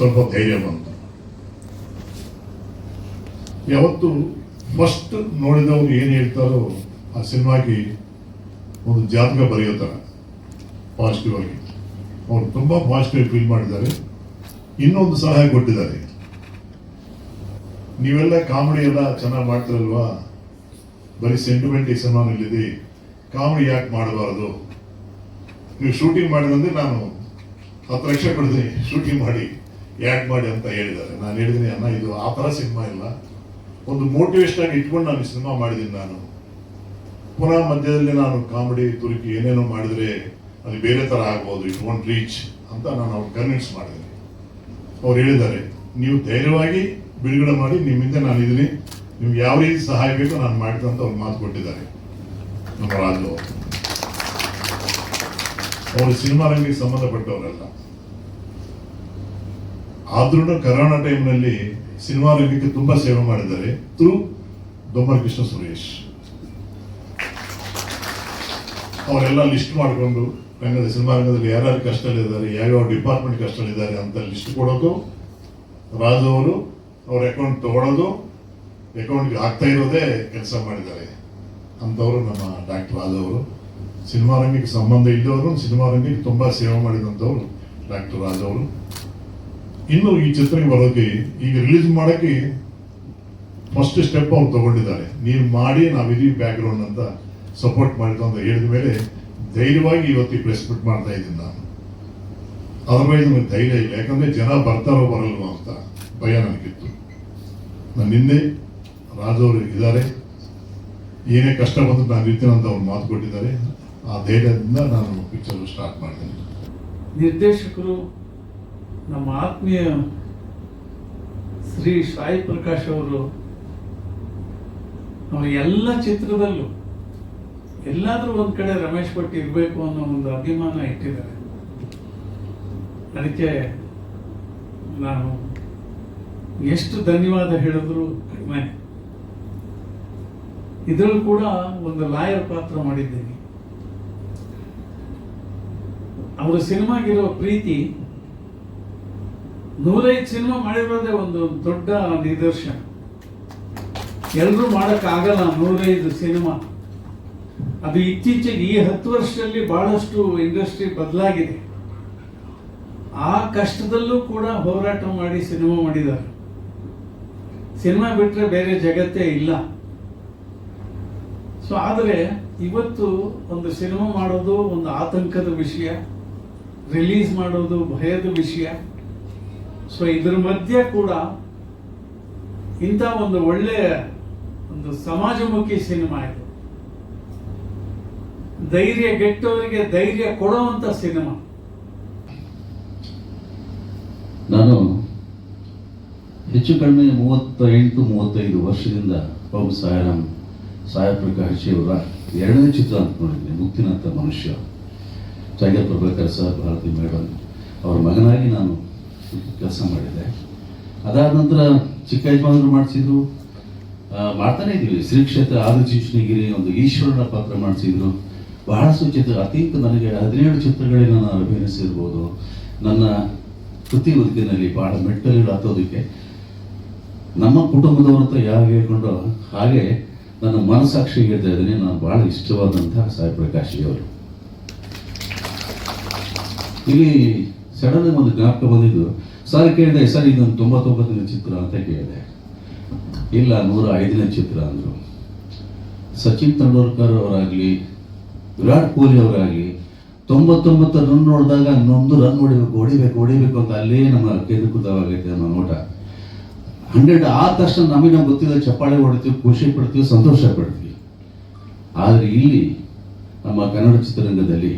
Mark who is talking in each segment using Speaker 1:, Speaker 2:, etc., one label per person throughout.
Speaker 1: ಸ್ವಲ್ಪ ಧೈರ್ಯ ಬಂತು. ಯಾವತ್ತು ಫಸ್ಟ್ ನೋಡಿದವರು ಏನು ಹೇಳ್ತಾರೋ ಆ ಸಿನಿಮಾಗೆ ಒಂದು ಜಾತಕ ಬರೆಯೋ ಪಾಸಿಟಿವ್ ಆಗಿ. ಅವರು ತುಂಬ ಪಾಸಿಟಿವ್ ಫೀಲ್ ಮಾಡಿದ್ದಾರೆ. ಇನ್ನೊಂದು ಸಲಹೆ ಕೊಟ್ಟಿದ್ದಾರೆ. ನೀವೆಲ್ಲ ಕಾಮಿಡಿ ಎಲ್ಲ ಚೆನ್ನಾಗಿ ಮಾಡ್ತಿರಲ್ವಾ? ಬರೀ ಸೆಂಟಿಮೆಂಟ್ ಈ ಸಿನಿಮಾನಲ್ಲಿದೆ. ಕಾಮಿಡಿ ಯಾಕೆ ಮಾಡಬಾರದು? ನೀವು ಶೂಟಿಂಗ್ ಮಾಡಿದಂದ್ರೆ ನಾನು ಹತ್ತು ಲಕ್ಷ ಕೊಡ್ತೀನಿ. ಶೂಟಿಂಗ್ ಮಾಡಿ. ಯಾಕೆ ಮಾಡಿ ಅಂತ ಹೇಳಿದ್ದಾರೆ. ನಾನು ಹೇಳಿದ್ದೀನಿ ಅಣ್ಣ, ಇದು ಆ ಥರ ಸಿನಿಮಾ ಇಲ್ಲ. ಒಂದು ಮೋಟಿವೇಶನ್ ಆಗಿ ಇಟ್ಕೊಂಡು ನಾನು ಸಿನಿಮಾ ಮಾಡಿದ್ದೀನಿ ನಾನು. ಪುನಃ ಮಧ್ಯದಲ್ಲಿ ನಾನು ಕಾಮಿಡಿ, ತುರುಕಿ ಏನೇನೋ ಮಾಡಿದರೆ ಅದು ಬೇರೆ ಥರ ಆಗ್ಬೋದು. ಇಟ್ ಒನ್ ರೀಚ್ ಅಂತ ನಾನು ಅವ್ರು ಕನ್ವಿನ್ಸ್ ಮಾಡಿದ್ದೀನಿ ಅವ್ರು ಹೇಳಿದ್ದಾರೆ, ನೀವು ಧೈರ್ಯವಾಗಿ ಬಿಡುಗಡೆ ಮಾಡಿ ನಿಮ್ಮಿಂದ ನಾನು ಇದೀನಿ. ನಿಮ್ಗೆ ಯಾವ ರೀತಿ ಸಹಾಯ ಬೇಕೋ ನಾನು ಮಾಡ್ತೀನಿ ಅಂತ ಅವ್ರು ಮಾತು ಕೊಟ್ಟಿದ್ದಾರೆ. ನಮ್ಮ ರಾಜು ಅವರು ಸಿನಿಮಾ ರಂಗಕ್ಕೆ ಸಂಬಂಧಪಟ್ಟವರಲ್ಲ. ಆದ್ರೂ ಕರೋನಾ ಟೈಮ್ನಲ್ಲಿ ಸಿನಿಮಾ ರಂಗಕ್ಕೆ ತುಂಬಾ ಸೇವೆ ಮಾಡಿದ್ದಾರೆ ಥ್ರೂ ದೊಮ್ಮರ ಕೃಷ್ಣ ಸುರೇಶ್. ಅವರೆಲ್ಲ ಲಿಸ್ಟ್ ಮಾಡಿಕೊಂಡು ರಂಗದ ಸಿನಿಮಾ ರಂಗದಲ್ಲಿ ಯಾರ್ಯಾರು ಕಷ್ಟದಲ್ಲಿದ್ದಾರೆ, ಯಾವ್ಯಾವ ಡಿಪಾರ್ಟ್ಮೆಂಟ್ ಕಷ್ಟದಲ್ಲಿದ್ದಾರೆ ಅಂತ ಲಿಸ್ಟ್ ಕೊಡೋದು. ರಾಜು ಅವರು ಅವ್ರ ಅಕೌಂಟ್ ತಗೊಳ್ಳೋದು ಅಕೌಂಟ್ಗೆ ಆಗ್ತಾ ಇರೋದೇ ಕೆಲಸ ಮಾಡಿದ್ದಾರೆ. ಅಂಥವರು ನಮ್ಮ ಡಾಕ್ಟರ್ ರಾಜು ಅವರು. ಸಿನಿಮಾ ರಂಗಕ್ಕೆ ಸಂಬಂಧ ಇದ್ದವರು ಸಿನಿಮಾ ರಂಗಕ್ಕೆ ತುಂಬಾ ಸೇವೆ ಮಾಡಿದಂಥವ್ರು ಡಾಕ್ಟರ್ ರಾಜ್ ಅವರು. ಇನ್ನು ಈ ಚಿತ್ರಕ್ಕೆ ಬರೋಕೆ ಈಗ ರಿಲೀಸ್ ಮಾಡೋಕ್ಕೆ ಫಸ್ಟ್ ಸ್ಟೆಪ್ ಅವ್ರು ತಗೊಂಡಿದ್ದಾರೆ. ನೀವು ಮಾಡಿ ನಾವಿದೀವಿ ಬ್ಯಾಕ್ಗ್ರೌಂಡ್ ಅಂತ ಸಪೋರ್ಟ್ ಮಾಡಿದ್ರು ಅಂತ ಹೇಳಿದ ಮೇಲೆ ಧೈರ್ಯವಾಗಿ ಇವತ್ತು ಈ ಪ್ರೆಸ್ ಮೀಟ್ ಮಾಡ್ತಾ ಇದ್ದೀನಿ ನಾನು. ಅದರ್ವೈಸ್ ನನಗೆ ಧೈರ್ಯ ಇಲ್ಲ. ಯಾಕಂದ್ರೆ ಜನ ಬರ್ತಾರೋ ಬರಲ್ವೋ ಅಂತ ಭಯ ನನಗಿತ್ತು. ನಾನು ನಿನ್ನೆ ರಾಜವರು ಅವರು ಇದ್ದಾರೆ. ಏನೇ ಕಷ್ಟ ಬಂದ್ರು ನಾನು ಇರ್ತೀನಿ ಅಂತ ಅವ್ರು ಮಾತು ಕೊಟ್ಟಿದ್ದಾರೆ. ಆ ಧೈರ್ಯದಿಂದ ನಾನು ಪಿಕ್ಚರ್ ಸ್ಟಾರ್ಟ್ ಮಾಡ್ತೀನಿ.
Speaker 2: ನಿರ್ದೇಶಕರು ನಮ್ಮ ಆತ್ಮೀಯ ಶ್ರೀ ಸಾಯಿ ಪ್ರಕಾಶ್ ಅವರು ನಮ್ಮ ಎಲ್ಲ ಚಿತ್ರದಲ್ಲೂ ಎಲ್ಲಾದರೂ ಒಂದ್ ಕಡೆ ರಮೇಶ್ ಭಟ್ ಇರಬೇಕು ಅನ್ನೋ ಒಂದು ಅಭಿಮಾನ ಇಟ್ಟಿದ್ದಾರೆ. ಅದಕ್ಕೆ ನಾನು ಎಷ್ಟು ಧನ್ಯವಾದ ಹೇಳಿದ್ರು ಕಡಿಮೆ. ಇದರಲ್ಲೂ ಕೂಡ ಒಂದು ಲಾಯರ್ ಪಾತ್ರ ಮಾಡಿದ್ದೀನಿ. ಅವರ ಸಿನಿಮಾಗಿರೋ ಪ್ರೀತಿ ನೂರೈದು ಸಿನಿಮಾ ಮಾಡಿರೋದೇ ಒಂದು ದೊಡ್ಡ ನಿದರ್ಶನ. ಎಲ್ಲರೂ ಆಗಲ್ಲ ನೂರೈದು ಸಿನಿಮಾ. ಅದು ಇತ್ತೀಚೆಗೆ ಈ ಹತ್ತು ವರ್ಷದಲ್ಲಿ ಬಹಳಷ್ಟು ಇಂಡಸ್ಟ್ರಿ ಬದಲಾಗಿದೆ. ಆ ಕಷ್ಟದಲ್ಲೂ ಕೂಡ ಹೋರಾಟ ಮಾಡಿ ಸಿನಿಮಾ ಮಾಡಿದ್ದಾರೆ. ಸಿನಿಮಾ ಬಿಟ್ರೆ ಬೇರೆ ಜಗತ್ತೇ ಇಲ್ಲ. ಸೊ ಆದರೆ ಇವತ್ತು ಒಂದು ಸಿನಿಮಾ ಮಾಡೋದು ಒಂದು ಆತಂಕದ ವಿಷಯ. ರಿಲೀಸ್ ಮಾಡೋದು ಭಯದ ವಿಷಯ. ಸೊ ಇದ್ರ ಮಧ್ಯೆ ಕೂಡ ಇಂಥ ಒಂದು ಒಳ್ಳೆಯ ಒಂದು ಸಮಾಜಮುಖಿ ಸಿನಿಮಾ ಇದು. ಧೈರ್ಯ ಗೆಟ್ಟವರಿಗೆ ಧೈರ್ಯ ಕೊಡುವಂತ ಸಿನಿಮಾ.
Speaker 3: ನಾನು ಹೆಚ್ಚು ಕಡಿಮೆ ಮೂವತ್ತ ಎಂಟು ಮೂವತ್ತೈದು ವರ್ಷದಿಂದ ಬಾಬು ಸಾಯರಾಮ್ ಅವರ ಎರಡನೇ ಚಿತ್ರ ಅಂತ ನೋಡಿದ್ದೀನಿ ಮುಕ್ತಿನಾಥ ಮನುಷ್ಯ. Tiger Prabhakar sir Bharathi madam ಅವರ ಮಗನಾಗಿ ನಾನು ಕೆಲಸ ಮಾಡಿದೆ. ಅದಾದ ನಂತರ ಚಿಕ್ಕ ಯಜಮಾನರು ಮಾಡಿಸಿದ್ರು. ಮಾಡ್ತಾನೆ ಇದ್ದೀವಿ ಶ್ರೀ ಕ್ಷೇತ್ರ ಆದಿಚುಂಚನಗಿರಿ ಒಂದು ಈಶ್ವರನ ಪಾತ್ರ ಮಾಡಿಸಿದ್ರು. ಬಹಳಷ್ಟು ಚಿತ್ರ ಅತೀತ ನನಗೆ ಹದಿನೇಳು ಚಿತ್ರಗಳಿಗೆ ನಾನು ಅಭಿನಯಿಸಿರ್ಬೋದು. ನನ್ನ ಕೃತಿ ಬದುಕಿನಲ್ಲಿ ಬಹಳ ಮೆಟ್ಟಲುಗಳು ಹತ್ತೋದಕ್ಕೆ. ನಮ್ಮ ಕುಟುಂಬದವ್ರ ಹತ್ರ ಯಾರು ಹೇಳ್ಕೊಂಡು ಹಾಗೆ ನನ್ನ ಮನಸ್ಸಾಕ್ಷಿ ಹೇಳ್ತಾ ಇದ್ದೀನಿ. ನಾನು ಬಹಳ ಇಷ್ಟವಾದಂತಹ ಸಾಯಿ ಪ್ರಕಾಶ್ ಅವರು. ಇಲ್ಲಿ ಸಡನ್ ಒಂದು ಜ್ಞಾಪಕ ಬಂದಿದ್ದು, ಸರ್, ಕೇಳಿದೆ, ಸರ್, ಇದೊಂದು ತೊಂಬತ್ತೊಂಬತ್ತನೇ ಚಿತ್ರ ಅಂತ ಕೇಳಿದೆ. ಇಲ್ಲ ನೂರ ಐದನೇ ಚಿತ್ರ, ಅಂದರು. ಸಚಿನ್ ತೆಂಡೂಲ್ಕರ್ ಅವರಾಗಲಿ, ವಿರಾಟ್ ಕೊಹ್ಲಿ ಅವರಾಗಲಿ, ತೊಂಬತ್ತೊಂಬತ್ತು ರನ್ ನೋಡಿದಾಗ ನೊಂದು ರನ್ ಹೊಡಿಬೇಕು ಹೊಡಿಬೇಕು ಹೊಡಿಬೇಕು ಅಂತ ಅಲ್ಲೇ ನಮ್ಮ ಕೇಂದ್ರೀಕೃತವಾಗೈತೆ ನಮ್ಮ ನೋಟ. ಹಂಡ್ರೆಡ್ ಆದ ತಕ್ಷಣ ನಮಗೆ ನಮ್ಗೆ ಗೊತ್ತಿಲ್ಲ, ಚಪ್ಪಾಳೆ ಹೊಡಿತೀವಿ, ಖುಷಿ ಪಡ್ತೀವಿ, ಸಂತೋಷ ಪಡ್ತೀವಿ. ಆದರೆ ಇಲ್ಲಿ ನಮ್ಮ ಕನ್ನಡ ಚಿತ್ರರಂಗದಲ್ಲಿ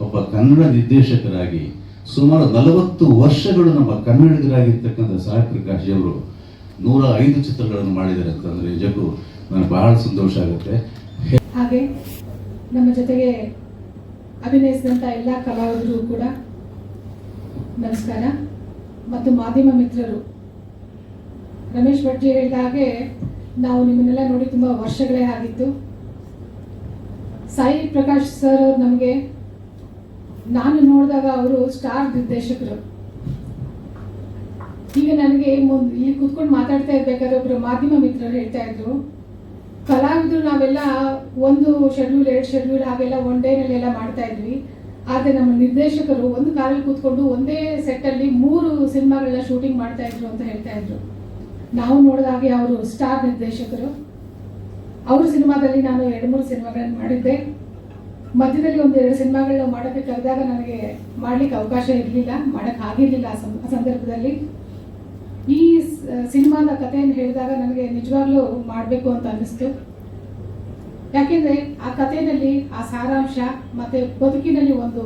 Speaker 3: ಒಬ್ಬ ಕನ್ನಡ ನಿರ್ದೇಶಕರಾಗಿ ಸುಮಾರು ನಲವತ್ತು ವರ್ಷಗಳು ನಮ್ಮ ಕನ್ನಡಿಗರಾಗಿರ್ತಕ್ಕಂಥ ಸಾಯಿ ಪ್ರಕಾಶ್ ಅವರು ನೂರ ಐದು ಚಿತ್ರಗಳನ್ನು ಮಾಡಿದ್ದಾರೆ ಅಂತಂದ್ರೆ ನಿಜಕ್ಕೂ ನನಗೆ ಬಹಳ ಸಂತೋಷ ಆಗುತ್ತೆ.
Speaker 4: ಹಾಗೆ ನಮ್ಮ ಜೊತೆಗೆ ಅಭಿನಯಿಸಿದಂಥ ಎಲ್ಲ ಕಲಾವಿದರು ಕೂಡ ನಮಸ್ಕಾರ. ಮತ್ತು ಮಾಧ್ಯಮ ಮಿತ್ರರು, ರಮೇಶ್ ಭಟ್ಜಿ ಹೇಳಿದ ಹಾಗೆ ನಾವು ನಿಮ್ಮನ್ನೆಲ್ಲ ನೋಡಿ ತುಂಬಾ ವರ್ಷಗಳೇ ಆಗಿತ್ತು. ಸಾಯಿ ಪ್ರಕಾಶ್ ಸರ್ ನಮಗೆ ನಾನು ನೋಡಿದಾಗ ಅವರು ಸ್ಟಾರ್ ನಿರ್ದೇಶಕರು. ಈಗ ನನಗೆ ಇಲ್ಲಿ ಕೂತ್ಕೊಂಡು ಮಾತಾಡ್ತಾ ಇರ್ಬೇಕಾದ್ರೆ ಒಬ್ಬರು ಮಾಧ್ಯಮ ಮಿತ್ರರು ಹೇಳ್ತಾ ಇದ್ರು, ಕಲಾವಿದರು ನಾವೆಲ್ಲ ಒಂದು ಶೆಡ್ಯೂಲ್ ಎರಡು ಶೆಡ್ಯೂಲ್ ಹಾಗೆಲ್ಲ ಒನ್ ಡೇನಲ್ಲೆಲ್ಲ ಮಾಡ್ತಾ ಇದ್ವಿ. ಆದರೆ ನಮ್ಮ ನಿರ್ದೇಶಕರು ಒಂದು ಕಾರಲ್ಲಿ ಕೂತ್ಕೊಂಡು ಒಂದೇ ಸೆಟ್ಟಲ್ಲಿ ಮೂರು ಸಿನಿಮಾಗಳನ್ನ ಶೂಟಿಂಗ್ ಮಾಡ್ತಾ ಇದ್ರು ಅಂತ ಹೇಳ್ತಾ ಇದ್ರು. ನಾವು ನೋಡಿದಾಗೆ ಅವರು ಸ್ಟಾರ್ ನಿರ್ದೇಶಕರು. ಅವ್ರ ಸಿನಿಮಾದಲ್ಲಿ ನಾನು ಎರಡು, ಮೂರು ಸಿನಿಮಾಗಳನ್ನು ಮಾಡಿದ್ದೆ. ಮಧ್ಯದಲ್ಲಿ ಒಂದು ಎರಡು ಸಿನಿಮಾಗಳನ್ನ ಮಾಡೋಕ್ಕೆ ಕರೆದಾಗ ನನಗೆ ಮಾಡ್ಲಿಕ್ಕೆ ಅವಕಾಶ ಇರಲಿಲ್ಲ, ಮಾಡಕ್ ಆಗಿರ್ಲಿಲ್ಲ ಆ ಸಂದರ್ಭದಲ್ಲಿ. ಈ ಸಿನಿಮಾದ ಕಥೆಯನ್ನು ಹೇಳಿದಾಗ ನನಗೆ ನಿಜವಾಗ್ಲೂ ಮಾಡಬೇಕು ಅಂತ ಅನ್ನಿಸ್ತು. ಯಾಕೆಂದ್ರೆ ಆ ಕಥೆಯಲ್ಲಿ ಆ ಸಾರಾಂಶ ಮತ್ತೆ ಬದುಕಿನಲ್ಲಿ ಒಂದು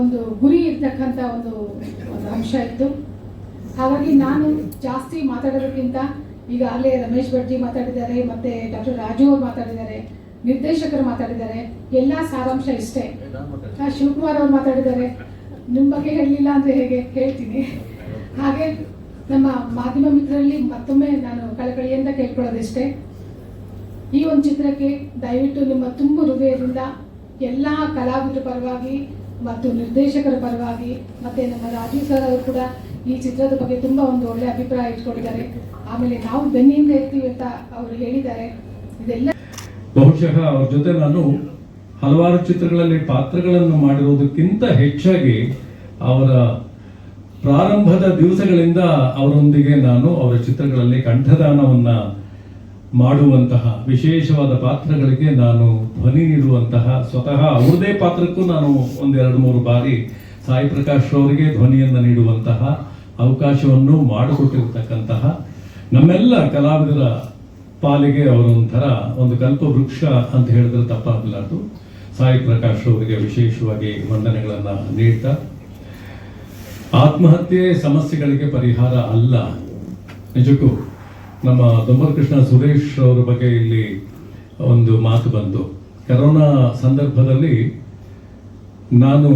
Speaker 4: ಒಂದು ಗುರಿ ಇರ್ತಕ್ಕಂಥ ಒಂದು ಒಂದು ಅಂಶ ಇತ್ತು. ಹಾಗಾಗಿ ನಾನು ಜಾಸ್ತಿ ಮಾತಾಡೋದಕ್ಕಿಂತ ಈಗ ಅಲ್ಲೇ ರಮೇಶ್ ಭಟ್ಜಿ ಮಾತಾಡಿದ್ದಾರೆ, ಮತ್ತೆ ಡಾಕ್ಟರ್ ರಾಜು ಅವರು ಮಾತಾಡಿದ್ದಾರೆ. ನಿರ್ದೇಶಕರು ಮಾತಾಡಿದ್ದಾರೆ. ಎಲ್ಲ ಸಾರಾಂಶ ಇಷ್ಟೇ. ಶಿವಕುಮಾರ್ ಅವರು ಮಾತಾಡಿದ್ದಾರೆ. ನಿಮ್ಮ ಬಗ್ಗೆ ಹೇಳಲಿಲ್ಲ ಅಂದ್ರೆ ಹೇಗೆ ಹೇಳ್ತೀನಿ. ಹಾಗೆ ನಮ್ಮ ಮಾಧ್ಯಮ ಮಿತ್ರರಲ್ಲಿ ಮತ್ತೊಮ್ಮೆ ನಾನು ಕಳಕಳಿಯಿಂದ ಕೇಳ್ಕೊಳ್ಳೋದಿಷ್ಟೇ. ಈ ಒಂದು ಚಿತ್ರಕ್ಕೆ ದಯವಿಟ್ಟು ನಿಮ್ಮ ತುಂಬ ಹೃದಯದಿಂದ ಎಲ್ಲ ಕಲಾವಿದರ ಪರವಾಗಿ ಮತ್ತು ನಿರ್ದೇಶಕರ ಪರವಾಗಿ ಮತ್ತೆ ನಮ್ಮ ರಾಜೀವ್ ಸರ್ ಅವರು ಕೂಡ ಈ ಚಿತ್ರದ ಬಗ್ಗೆ ತುಂಬಾ ಒಂದು ಒಳ್ಳೆ ಅಭಿಪ್ರಾಯ ಇಟ್ಕೊಂಡಿದ್ದಾರೆ. ಆಮೇಲೆ ನಾವು ಬೆನ್ನಿಂದ ಇರ್ತೀವಿ ಅಂತ ಅವರು ಹೇಳಿದ್ದಾರೆ. ಇದೆಲ್ಲ
Speaker 5: ಬಹುಶಃ ಅವ್ರ ಜೊತೆ ನಾನು ಹಲವಾರು ಚಿತ್ರಗಳಲ್ಲಿ ಪಾತ್ರಗಳನ್ನು ಮಾಡಿರುವುದಕ್ಕಿಂತ ಹೆಚ್ಚಾಗಿ ಅವರ ಪ್ರಾರಂಭದ ದಿವಸಗಳಿಂದ ಅವರೊಂದಿಗೆ ನಾನು ಅವರ ಚಿತ್ರಗಳಲ್ಲಿ ಕಂಠದಾನವನ್ನು ಮಾಡುವಂತಹ ವಿಶೇಷವಾದ ಪಾತ್ರಗಳಿಗೆ ನಾನು ಧ್ವನಿ ನೀಡುವಂತಹ ಸ್ವತಃ ಅವ್ರದೇ ಪಾತ್ರಕ್ಕೂ ನಾನು ಒಂದೆರಡು ಮೂರು ಬಾರಿ ಸಾಯಿ ಪ್ರಕಾಶ್ ಅವರಿಗೆ ಧ್ವನಿಯನ್ನು ನೀಡುವಂತಹ ಅವಕಾಶವನ್ನು ಮಾಡಿಕೊಟ್ಟಿರ್ತಕ್ಕಂತಹ ನಮ್ಮೆಲ್ಲ ಕಲಾವಿದರ ಪಾಲಿಗೆ ಅವರೊಂಥರ ಒಂದು ಕಲ್ಪವೃಕ್ಷ ಅಂತ ಹೇಳಿದ್ರೆ ತಪ್ಪಾಗಲಾರ್ದು. ಸಾಯಿ ಪ್ರಕಾಶ್ ಅವರಿಗೆ ವಿಶೇಷವಾಗಿ ವಂದನೆಗಳನ್ನು ನೀಡ್ತಾ. ಆತ್ಮಹತ್ಯೆ ಸಮಸ್ಯೆಗಳಿಗೆ ಪರಿಹಾರ ಅಲ್ಲ. ನಿಜಕ್ಕೂ ನಮ್ಮ ದೊಂಬರಕೃಷ್ಣ ಸುರೇಶ್ ಅವರ ಬಗ್ಗೆ ಇಲ್ಲಿ ಒಂದು ಮಾತು ಬಂತು ಕರೋನಾ ಸಂದರ್ಭದಲ್ಲಿ ನಾನು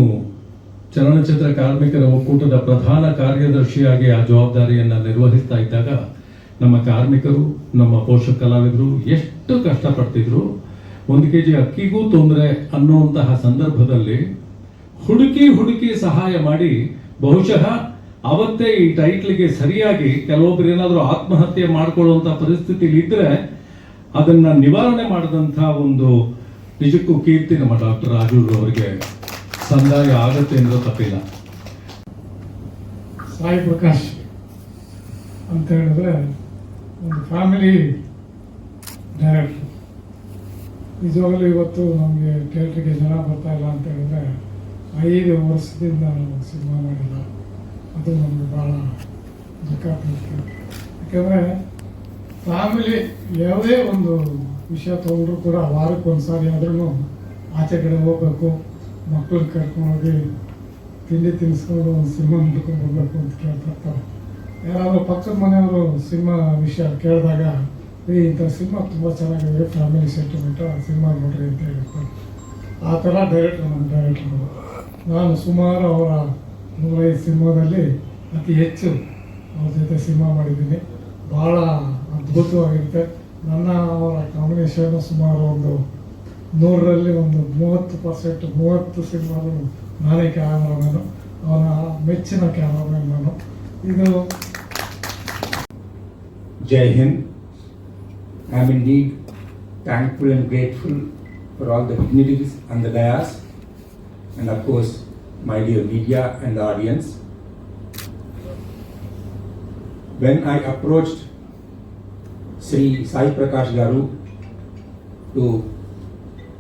Speaker 5: ಚಲನಚಿತ್ರ ಕಾರ್ಮಿಕರ ಒಕ್ಕೂಟದ ಪ್ರಧಾನ ಕಾರ್ಯದರ್ಶಿಯಾಗಿ ಆ ಜವಾಬ್ದಾರಿಯನ್ನು ನಿರ್ವಹಿಸ್ತಾ ಇದ್ದಾಗ ನಮ್ಮ ಕಾರ್ಮಿಕರು, ನಮ್ಮ ಪೋಷಕ ಕಲಾವಿದರು ಎಷ್ಟು ಕಷ್ಟಪಡ್ತಿದ್ರು, ಒಂದು ಕೆ ಜಿ ಅಕ್ಕಿಗೂ ತೊಂದರೆ ಅನ್ನುವಂತಹ ಸಂದರ್ಭದಲ್ಲಿ ಹುಡುಕಿ ಹುಡುಕಿ ಸಹಾಯ ಮಾಡಿ ಬಹುಶಃ ಅವತ್ತೇ ಈ ಟೈಟ್ಲಿಗೆ ಸರಿಯಾಗಿ ಕೆಲವೊಬ್ರು ಏನಾದರೂ ಆತ್ಮಹತ್ಯೆ ಮಾಡಿಕೊಳ್ಳುವಂತಹ ಪರಿಸ್ಥಿತಿಲಿ ಇದ್ರೆ ಅದನ್ನ ನಿವಾರಣೆ ಮಾಡಿದಂಥ ಒಂದು ನಿಜಕ್ಕೂ ಕೀರ್ತಿ ನಮ್ಮ ಡಾಕ್ಟರ್ ರಾಜೂರ್ ಅವರಿಗೆ ಸಂದಾಯ ಆಗುತ್ತೆ ಅನ್ನೋ ತಪ್ಪಿಲ್ಲ.
Speaker 6: ಸಾಯಿ ಪ್ರಕಾಶ್ ಅಂತ ಹೇಳಿದ್ರೆ ಒಂದು ಫ್ಯಾಮಿಲಿ ಡೈರೆಕ್ಟ್ರು ನಿಜವಾಗಲೂ ಇವತ್ತು ನಮಗೆ ಥಿಯೇಟ್ರಿಗೆ ಜನ ಬರ್ತಾ ಇಲ್ಲ ಅಂತ ಹೇಳಿದ್ರೆ ಐದು ವರ್ಷದಿಂದ ನಾವು ಸಿನಿಮಾ ಮಾಡಿಲ್ಲ ಅದು ನಮಗೆ ಭಾಳ ದುಃಖ ಯಾಕಂದರೆ ಫ್ಯಾಮಿಲಿ ಯಾವುದೇ ಒಂದು ವಿಷಯ ತಗೊಂಡ್ರು ಕೂಡ ವಾರಕ್ಕೆ ಒಂದು ಸಾರಿ ಆದ್ರೂ ಆಚೆ ಕಡೆ ಹೋಗ್ಬೇಕು ಮಕ್ಕಳನ್ನ ಕರ್ಕೊಂಡೋಗಿ ತಿಂಡಿ ತಿನ್ನಿಸ್ಕೊಂಡು ಒಂದು ಸಿನಿಮಾ ನೋಡ್ಕೊಂಡು ಹೋಗ್ಬೇಕು ಅಂತ ಕೇಳ್ತಾ ಇರ್ತಾರೆ. ಯಾರಾದರೂ ಪಕ್ಕದ ಮನೆಯವರು ಸಿನಿಮಾ ವಿಷಯ ಕೇಳಿದಾಗ, ಏ ಇಂಥ ಸಿನಿಮಾ ತುಂಬ ಚೆನ್ನಾಗಿದೆ ಫ್ಯಾಮಿಲಿ ಸೆಂಟಿಮೆಂಟ್ ಆ ಸಿನಿಮಾ ನೋಡ್ರಿ ಅಂತ ಹೇಳಿರ್ತಾರೆ ಆ ಥರ ಡೈರೆಕ್ಟ್ರು ನಮ್ಮ ಡೈರೆಕ್ಟ್ರು ನಾನು ಸುಮಾರು ಅವರ ನೂರೈದು ಸಿನಿಮಾದಲ್ಲಿ ಅತಿ ಹೆಚ್ಚು ಅವ್ರ ಜೊತೆ ಸಿನಿಮಾ ಮಾಡಿದ್ದೀನಿ. ಭಾಳ ಅದ್ಭುತವಾಗಿರುತ್ತೆ. ನನ್ನ ಅವರ ಕಾಂಬಿನೇಷನ್ ಸುಮಾರು ಒಂದು ನೂರರಲ್ಲಿ ಒಂದು ಮೂವತ್ತು ಪರ್ಸೆಂಟ್ ಮೂವತ್ತು ಸಿನಿಮಾಗಳು ನಾನೇ ಕ್ಯಾಮ್ರಾಮ್ಯಾನು ಅವನ ಮೆಚ್ಚಿನ ಕ್ಯಾಮ್ರಾಮನ್ ನಾನು. ಇದು
Speaker 7: Jai Hind. I am indeed thankful and grateful for all the dignitaries and the dais, and of course, my dear media and the audience. When I approached Sri Sai Prakash Garu to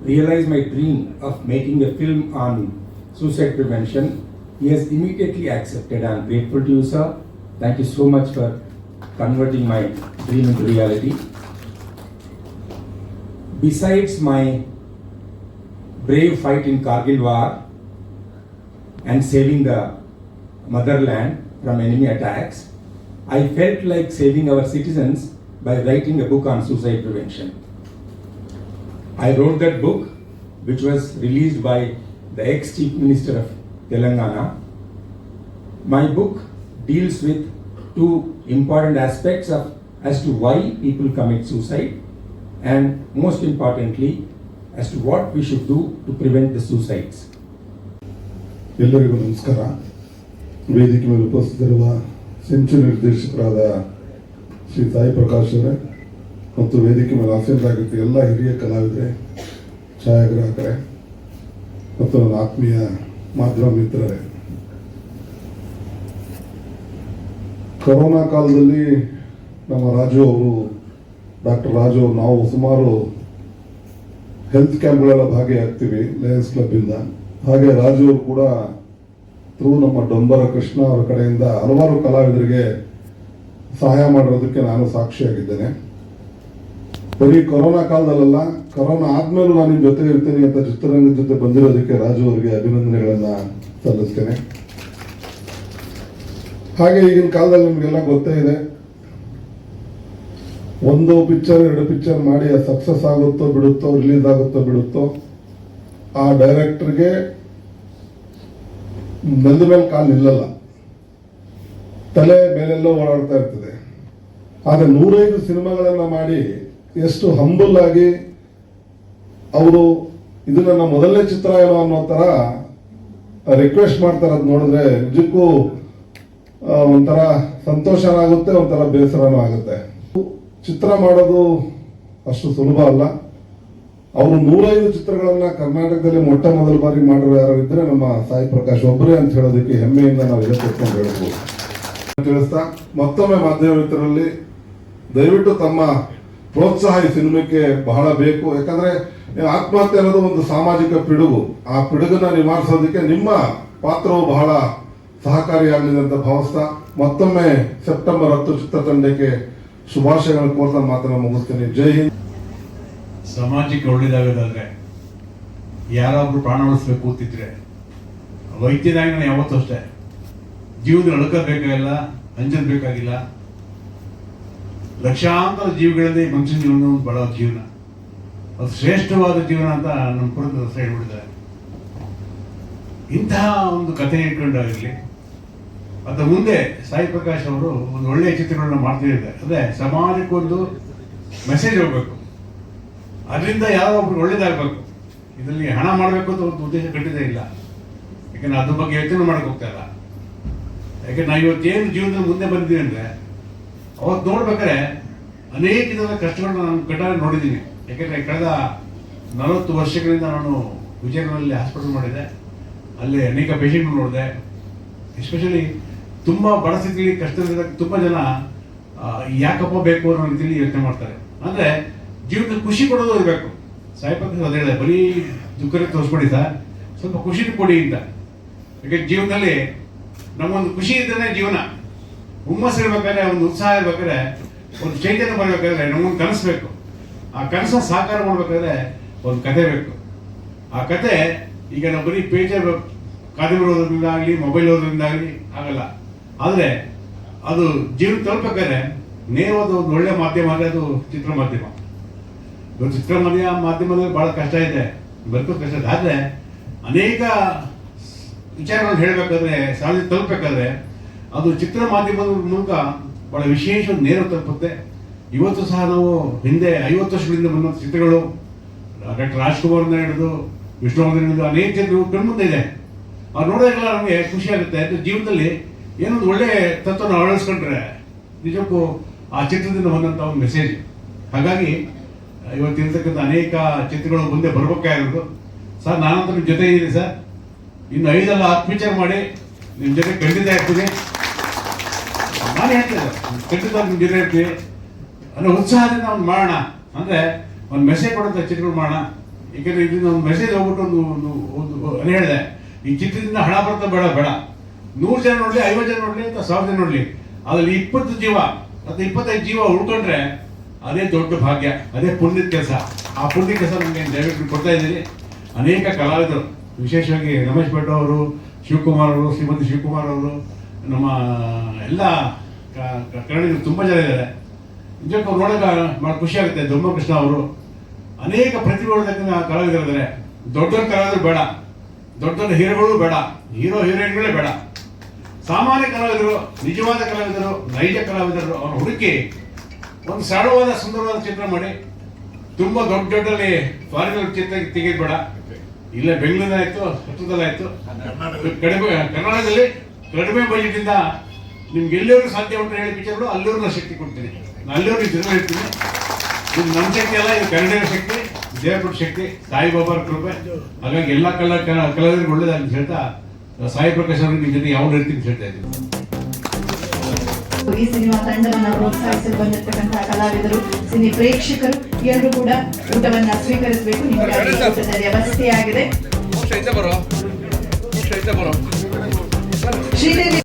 Speaker 7: realize my dream of making a film on suicide prevention, he has immediately accepted. I am grateful to you, sir. Thank you so much for converting my dream into reality. Besides my brave fight in Kargil war and saving the motherland from enemy attacks, I felt like saving our citizens by writing a book on suicide prevention. I wrote that book, which was released by the ex Chief Minister of Telangana. My book deals with two important aspects of as to why people commit suicide and most importantly as to what we should do to prevent the suicides.
Speaker 8: ಎಲ್ಲರಿಗೂ ನಮಸ್ಕಾರ ವೇದಿಕೆ ಮೇಲೆ ಉಪಸ್ಥಿತರಿರುವ ಸೆಂಚು ನಿರ್ದೇಶಕರಾದ ಶ್ರೀ ಸಾಯಿ ಪ್ರಕಾಶ್ ಅವರೇ ಮತ್ತು ವೇದಿಕೆ ಮೇಲೆ ಆಸೀನರಾಗಿದ್ದ ಎಲ್ಲ ಹಿರಿಯ ಕಲಾವಿದರೆ ಛಾಯಾಗ್ರಾಹಕರೇ ಮತ್ತು ನನ್ನ ಆತ್ಮೀಯ ಮಾಧ್ಯಮ ಮಿತ್ರರೇ ಕೊರೋನಾ ಕಾಲದಲ್ಲಿ ನಮ್ಮ ರಾಜು ಅವರು, ಡಾಕ್ಟರ್ ರಾಜು ನಾವು ಸುಮಾರು ಹೆಲ್ತ್ ಕ್ಯಾಂಪ್ಗಳೆಲ್ಲ ಭಾಗಿಯಾಗ್ತೀವಿ ಲಯನ್ಸ್ ಕ್ಲಬ್ಬಿಂದ ಹಾಗೆ ರಾಜು ಅವರು ಕೂಡ ಥ್ರೂ ನಮ್ಮ ಡೊಂಬರ ಕೃಷ್ಣ ಅವರ ಕಡೆಯಿಂದ ಹಲವಾರು ಕಲಾವಿದರಿಗೆ ಸಹಾಯ ಮಾಡಿರೋದಕ್ಕೆ ನಾನು ಸಾಕ್ಷಿಯಾಗಿದ್ದೇನೆ. ಬರೀ ಕೊರೋನಾ ಕಾಲದಲ್ಲ ಕೊರೋನಾ ಆದ್ಮೇಲೂ ನಾನು ನಿಮ್ಮ ಜೊತೆ ಇರ್ತೀನಿ ಅಂತ ಚಿತ್ರರಂಗದ ಜೊತೆ ಬಂದಿರೋದಕ್ಕೆ ರಾಜು ಅವರಿಗೆ ಅಭಿನಂದನೆಗಳನ್ನ ಸಲ್ಲಿಸ್ತೇನೆ. ಹಾಗೆ ಈಗಿನ ಕಾಲದಲ್ಲಿ ನಿಮಗೆಲ್ಲ ಗೊತ್ತೇ ಇದೆ. ಒಂದು ಪಿಕ್ಚರ್ ಎರಡು ಪಿಕ್ಚರ್ ಮಾಡಿ ಸಕ್ಸಸ್ ಆಗುತ್ತೋ ಬಿಡುತ್ತೋ ರಿಲೀಸ್ ಆಗುತ್ತೋ ಬಿಡುತ್ತೋ, ಆ ಡೈರೆಕ್ಟರ್ಗೆ ನೆಲದ ಮೇಲೆ ಕಾಲು ನಿಲ್ಲಲ್ಲ. ತಲೆ ಮೇಲೆಲ್ಲೋ ಓಡಾಡ್ತಾ ಇರ್ತದೆ. ಆದರೆ ನೂರೈದು ಸಿನಿಮಾಗಳನ್ನು ಮಾಡಿ ಎಷ್ಟು ಹಂಬಲ್ ಆಗಿ ಅವರು ಇದು ನನ್ನ ಮೊದಲನೇ ಚಿತ್ರ ಏನೋ ಅನ್ನೋ ಥರ ರಿಕ್ವೆಸ್ಟ್ ಮಾಡ್ತಾರೆ ಅದು ನೋಡಿದ್ರೆ ನಿಜಕ್ಕೂ ಒಂಥರ ಸಂತೋಷನೂ ಆಗುತ್ತೆ ಒಂಥರ ಬೇಸರನೂ ಆಗುತ್ತೆ. ಚಿತ್ರ ಮಾಡೋದು ಅಷ್ಟು ಸುಲಭ ಅಲ್ಲ. ಅವರು ನೂರೈದು ಚಿತ್ರಗಳನ್ನ ಕರ್ನಾಟಕದಲ್ಲಿ ಮೊಟ್ಟ ಮೊದಲ ಬಾರಿ ಮಾಡಿರೋ ಯಾರು ಇದ್ರೆ ನಮ್ಮ ಸಾಯಿ ಪ್ರಕಾಶ್ ಒಬ್ಬರೇ ಅಂತ ಹೇಳೋದಕ್ಕೆ ಹೆಮ್ಮೆಯಿಂದ ನಾವು ಕೊಟ್ಕೊಂಡು ಹೇಳ್ಬೋದು. ತಿಳಿಸ್ತಾ, ಮತ್ತೊಮ್ಮೆ ಮಾಧ್ಯಮ ಮಿತ್ರರಲ್ಲಿ ದಯವಿಟ್ಟು ತಮ್ಮ ಪ್ರೋತ್ಸಾಹ ಈ ಸಿನಿಮಾಕ್ಕೆ ಬಹಳ ಬೇಕು. ಯಾಕಂದ್ರೆ ಆತ್ಮಹತ್ಯೆ ಅನ್ನೋದು ಒಂದು ಸಾಮಾಜಿಕ ಪಿಡುಗು. ಆ ಪಿಡುಗನ್ನ ನಿವಾರಿಸೋದಕ್ಕೆ ನಿಮ್ಮ ಪಾತ್ರವು ಬಹಳ ಸಹಕಾರಿಯಾಗಲಿದೆ ಅಂತ ಭಾವಿಸ್ತಾ ಮತ್ತೊಮ್ಮೆ ಸೆಪ್ಟೆಂಬರ್ ಹತ್ತು ಚಿತ್ರತಂಡಕ್ಕೆ ಶುಭಾಶಯಗಳನ್ನು ಕೋರ್ತಾ ಮಾತನ್ನ ಮುಗಿಸ್ತೇನೆ. ಜೈ ಹಿಂದ್.
Speaker 9: ಸಮಾಜಕ್ಕೆ ಒಳ್ಳೇದಾಗೋದಾದ್ರೆ ಯಾರಾದ್ರೂ ಪ್ರಾಣ ಉಳಿಸ್ಬೇಕು ಅಂತಿದ್ರೆ ವೈದ್ಯನಾಗಿ ನಾನು ಯಾವತ್ತೂ ಅಷ್ಟೇ. ಬೇಕಾಗಿಲ್ಲ, ಅಂಜನ್ ಬೇಕಾಗಿಲ್ಲ. ಲಕ್ಷಾಂತರ ಜೀವಿಗಳಲ್ಲಿ ಮನುಷ್ಯನ ಜೀವನ ಒಂದು ಬಡ ಜೀವನ. ಅದು ಶ್ರೇಷ್ಠವಾದ ಜೀವನ ಅಂತ ನಮ್ಮ ಕುರಿತು ಹೇಳ್ಬಿಟ್ಟಿದ್ದಾರೆ ಇಂತಹ ಒಂದು ಕಥೆ ಇಟ್ಕೊಂಡಾಗಲಿ ಅದ ಮುಂದೆ ಸಾಯಿ ಪ್ರಕಾಶ್ ಅವರು ಒಂದು ಒಳ್ಳೆಯ ಚಿತ್ರಗಳನ್ನ ಮಾಡ್ತಿದ್ದಾರೆ. ಅಂದ್ರೆ ಸಮಾಜಕ್ಕೊಂದು ಮೆಸೇಜ್ ಹೋಗ್ಬೇಕು. ಅದರಿಂದ ಯಾರೋ ಒಬ್ರು ಒಳ್ಳೇದಾಗಬೇಕು. ಇದರಲ್ಲಿ ಹಣ ಮಾಡಬೇಕು ಅಂತ ಒಂದು ಉದ್ದೇಶ ಕಟ್ಟಿದೇ ಇಲ್ಲ. ಯಾಕಂದ್ರೆ ಅದ್ರ ಬಗ್ಗೆ ಯೋಚನೆ ಮಾಡಕ್ ಹೋಗ್ತಾ ಇಲ್ಲ. ಯಾಕಂದ್ರೆ ನಾವು ಇವತ್ತೇನು ಜೀವನದಲ್ಲಿ ಮುಂದೆ ಬಂದಿದ್ದೀವಿ ಅಂದ್ರೆ ಅವತ್ತು ನೋಡ್ಬೇಕಾದ್ರೆ ಅನೇಕ ವಿಧದ ಕಷ್ಟಗಳನ್ನ ನಾನು ಕಟ್ಟಾರೆ ನೋಡಿದ್ದೀನಿ. ಯಾಕಂದ್ರೆ ಕಳೆದ ನಲವತ್ತು ವರ್ಷಗಳಿಂದ ನಾನು ವಿಜಯನಗರದಲ್ಲಿ ಹಾಸ್ಪಿಟಲ್ ಮಾಡಿದೆ. ಅಲ್ಲಿ ಅನೇಕ ಪೇಷಂಟ್ಗಳು ನೋಡಿದೆ. ಎಸ್ಪೆಷಲಿ ತುಂಬಾ ಬಡ ಸ್ಥಿತಿಯಲ್ಲಿ ತುಂಬಾ ಜನ ಯಾಕಪ್ಪ ಬೇಕು ಅನ್ನೋ ರೀತಿಯಲ್ಲಿ ಯೋಚನೆ ಮಾಡ್ತಾರೆ. ಅಂದರೆ ಜೀವನದಲ್ಲಿ ಖುಷಿ ಕೊಡೋದು ಇರಬೇಕು. ಸಾಯಿಪಕ್ಕ ಅದೇ ಬರೀ ದುಃಖನೇ ತೋರಿಸ್ಕೊಡಿ ಸರ್, ಸ್ವಲ್ಪ ಖುಷಿ ಕೊಡಿ ಅಂತ. ಯಾಕೆ ಜೀವನದಲ್ಲಿ ನಮ್ಮೊಂದು ಖುಷಿ ಇದ್ದರೆ ಜೀವನ. ಹುಮ್ಮಸ್ ಇರ್ಬೇಕಾದ್ರೆ, ಒಂದು ಉತ್ಸಾಹ ಇರ್ಬೇಕಾದ್ರೆ, ಒಂದು ಚೈತನ್ಯ ಬರಬೇಕಾದ್ರೆ ನಮಗೊಂದು ಕನಸು ಬೇಕು. ಆ ಕನಸ ಸಾಕಾರ ಮಾಡ್ಬೇಕಾದ್ರೆ ಒಂದು ಕತೆ ಬೇಕು. ಆ ಕತೆ ಈಗ ನಾವು ಬರೀ ಪೇಜರ್ ಕಾದಂಬರಿ ಓದೋದ್ರಿಂದ ಆಗಲಿ ಮೊಬೈಲ್ ಓದೋದ್ರಿಂದ ಆಗಲಿ, ಆಗಲ್ಲ. ಆದರೆ ಅದು ಜೀವನ ತಲುಪಬೇಕಾದ್ರೆ ನೇರ ಒಂದು ಒಳ್ಳೆ ಮಾಧ್ಯಮ ಅಂದರೆ ಅದು ಚಿತ್ರ ಮಾಧ್ಯಮ. ಇವತ್ತು ಚಿತ್ರ ಮಾಧ್ಯಮ ಮಾಧ್ಯಮದಲ್ಲಿ ಬಹಳ ಕಷ್ಟ ಇದೆ ಬದುಕೋದು ಕಷ್ಟ ಇದೆ. ಆದರೆ ಅನೇಕ ವಿಚಾರಗಳನ್ನು ಹೇಳಬೇಕಾದ್ರೆ ಸಾಲ ತಲುಪಬೇಕಾದ್ರೆ ಅದು ಚಿತ್ರ ಮಾಧ್ಯಮದ ಮೂಲಕ ಬಹಳ ವಿಶೇಷ ನೇರ ತಲುಪುತ್ತೆ. ಇವತ್ತು ಸಹ ನಾವು ಹಿಂದೆ ಐವತ್ತು ವರ್ಷಗಳಿಂದ ಬಂದ ಚಿತ್ರಗಳು, ಡಾಕ್ಟರ್ ರಾಜ್ಕುಮಾರ್ನ ಹಿಡಿದು ವಿಷ್ಣುವರ್ಧನ್ ಹಿಡಿದು ಅನೇಕ ಚಿತ್ರಗಳು ಕಣ್ಮುಂದೆ ಇದೆ. ಅವ್ರು ನೋಡೋದಕ್ಕೆಲ್ಲ ನಮಗೆ ಖುಷಿ ಆಗುತ್ತೆ. ಜೀವನದಲ್ಲಿ ಏನೊಂದು ಒಳ್ಳೆ ತತ್ವನ ಅಳವಡಿಸ್ಕೊಂಡ್ರೆ ನಿಜಕ್ಕೂ ಆ ಚಿತ್ರದಿಂದ ಬಂದಂತ ಒಂದು ಮೆಸೇಜ್ ಹಾಗಾಗಿ ಇವತ್ತಿರ್ತಕ್ಕಂಥ ಅನೇಕ ಚಿತ್ರಗಳು ಮುಂದೆ ಬರ್ಬೇಕಾಗಿರೋದು ಸರ್, ನಾನಂತೂ ನಿಮ್ಮ ಜೊತೆ ಇದ್ದೀನಿ ಸರ್. ಇನ್ನು ಐದಲ್ಲ ಹತ್ತು ಮಾಡಿ ನಿಮ್ಮ ಜೊತೆ ಖಂಡಿತ ಇರ್ತೀನಿ. ನಾನು ಹೇಳ್ತೇನೆ ಖಂಡಿತ ನಿಮ್ಮ ಜೊತೆ ಇರ್ತೀನಿ. ಅಂದ್ರೆ ಉತ್ಸಾಹದಿಂದ ಒಂದು ಮಾಡೋಣ. ಅಂದ್ರೆ ಒಂದು ಮೆಸೇಜ್ ಕೊಡೋಂಥ ಚಿತ್ರಗಳು ಮಾಡೋಣ. ಏಕೆಂದರೆ ಇದರಿಂದ ಒಂದು ಮೆಸೇಜ್ ಹೋಗ್ಬಿಟ್ಟು ಒಂದು ಒಂದು ಒಂದು ಹೇಳಿದೆ. ಈ ಚಿತ್ರದಿಂದ ಹಣ ಬರ್ತಾ ಬೇಡ ಬೇಡ. ನೂರು ಜನ ನೋಡ್ಲಿ ಐವತ್ತು ಜನ ನೋಡ್ಲಿ ಅಥವಾ ಸಾವಿರ ಜನ ನೋಡ್ಲಿ, ಅದ್ರಲ್ಲಿ ಇಪ್ಪತ್ತು ಜೀವ ಅಥವಾ ಇಪ್ಪತ್ತೈದು ಜೀವ ಉಳ್ಕೊಂಡ್ರೆ ಅದೇ ದೊಡ್ಡ ಭಾಗ್ಯ, ಅದೇ ಪುಣ್ಯದ ಕೆಲಸ. ಆ ಪುಣ್ಯ ಕೆಲಸ ನಮಗೆ ದಯವಿಟ್ಟು ಕೊಡ್ತಾ ಇದ್ದೀನಿ ಅನೇಕ ಕಲಾವಿದರು, ವಿಶೇಷವಾಗಿ ರಮೇಶ್ ಭಟ್ ಅವರು, ಶಿವಕುಮಾರ್ ಅವರು, ಶ್ರೀಮತಿ ಶಿವಕುಮಾರ್ ಅವರು, ನಮ್ಮ ಎಲ್ಲ ಕನ್ನಡಿಗರು ತುಂಬ ಜನ ಇದ್ದಾರೆ. ನಿಜಕ್ಕೂ ನೋಡೋಕೆ ಖುಷಿ ಆಗುತ್ತೆ ದೊಮ್ಮ ಕೃಷ್ಣ ಅವರು. ಅನೇಕ ಪ್ರತಿಭೆಗಳ ಕಲಾವಿದರಿದ್ದಾರೆ. ದೊಡ್ಡ ದೊಡ್ಡ ಕಲಾವಿದರು ಬೇಡ ದೊಡ್ಡ ದೊಡ್ಡ ಹೀರೋಗಳು ಬೇಡ, ಹೀರೋ, ಹೀರೋಯಿನ್ಗಳೇ ಬೇಡ. ಸಾಮಾನ್ಯ ಕಲಾವಿದರು, ನಿಜವಾದ ಕಲಾವಿದರು, ನೈಜ ಕಲಾವಿದರು ಅವ್ರ ಹುಡುಕಿ ಒಂದು ಸರಳವಾದ, ಸುಂದರವಾದ ಚಿತ್ರ ಮಾಡಿ. ತುಂಬಾ ದೊಡ್ಡ ದೊಡ್ಡಲ್ಲಿ ಫಾರಿನ್ ಚಿತ್ರ ತೆಗೆದ್ಬೇಡ. ಇಲ್ಲ ಬೆಂಗಳೂರಾಯ್ತು ಹತ್ತಿರದಲ್ಲಾಯ್ತು ಕಡಿಮೆ, ಕರ್ನಾಟಕದಲ್ಲಿ ಕಡಿಮೆ ಬಜೆಟ್ ಇಂದ ನಿಮ್ಗೆ ಎಲ್ಲಿವರೆಗೂ ಸಾಧ್ಯ ಉಂಟು ಹೇಳಿ ಪಿಕ್ಚರ್ಗಳು ಅಲ್ಲಿವರೆಗೂ ನಾನು ಶಕ್ತಿ ಕೊಡ್ತೀನಿ. ನಾನು ಜನ ಹೇಳ್ತೀನಿ. ಇದು ನಮ್ಮ ಶಕ್ತಿ ಅಲ್ಲ, ಇದು ಕನ್ನಡ ಶಕ್ತಿ ದೇವರ ಶಕ್ತಿ, ಸಾಯಿಬಾಬಾರ ಕೃಪೆ. ಹಾಗಾಗಿ ಎಲ್ಲ ಕಲಾ ಕಲಾವಿದರಿಗೆ ಒಳ್ಳೇದಾಗಿ ಅಂತ ಹೇಳ್ತಾ ಸಾಯಿ ಪ್ರಕಾಶ್ ಅವರು ನಿಮ್ಮ ಜೊತೆ ಯಾವ ರೀತಿ ಹೇಳ್ತಾ ಇದ್ದೀನಿ.
Speaker 10: ಈ ಸಿನಿಮಾ ತಂಡವನ್ನು ಪ್ರೋತ್ಸಾಹಿಸಲು ಬಂದಿರತಕ್ಕಂತಹ ಕಲಾವಿದರು ಸಿನಿ ಪ್ರೇಕ್ಷಕರು ಎಲ್ಲರೂ ಕೂಡ ಊಟವನ್ನ ಸ್ವೀಕರಿಸಬೇಕು. ನಿಮಗಾಗಿ ಊಟದ ವ್ಯವಸ್ಥೆ ಆಗಿದೆ ಶ್ರೀದೇವಿ